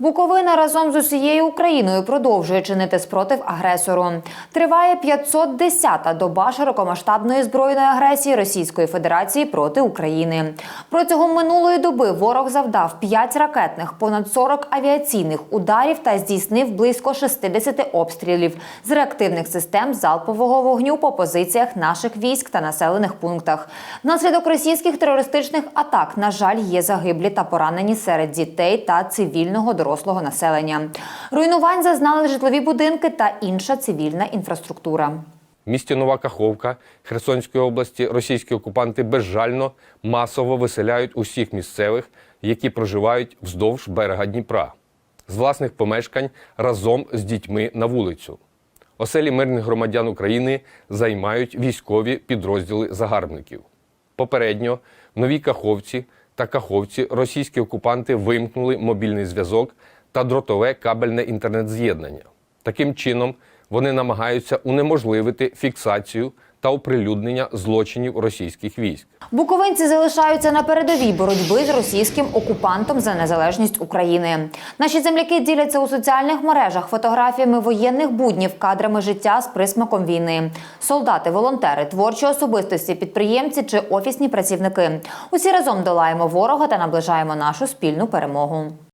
Буковина разом з усією Україною продовжує чинити спротив агресору. Триває 510-та доба широкомасштабної збройної агресії Російської Федерації проти України. Протягом минулої доби ворог завдав 5 ракетних, понад 40 авіаційних ударів та здійснив близько 60 обстрілів з реактивних систем залпового вогню по позиціях наших військ та населених пунктах. Внаслідок російських терористичних атак, на жаль, є загиблі та поранені серед дітей та цивільного дорослого населення. Руйнувань зазнали житлові будинки та інша цивільна інфраструктура. В місті Нова Каховка Херсонської області російські окупанти безжально масово виселяють усіх місцевих, які проживають вздовж берега Дніпра, з власних помешкань разом з дітьми на вулицю. Оселі мирних громадян України займають військові підрозділи загарбників. Попередньо в Новій Каховці та Каховці російські окупанти вимкнули мобільний зв'язок та дротове кабельне інтернет-з'єднання. Таким чином, вони намагаються унеможливити фіксацію та оприлюднення злочинів російських військ. Буковинці залишаються на передовій боротьби з російським окупантом за незалежність України. Наші земляки діляться у соціальних мережах фотографіями воєнних буднів, кадрами життя з присмаком війни. Солдати, волонтери, творчі особистості, підприємці чи офісні працівники. Усі разом долаємо ворога та наближаємо нашу спільну перемогу.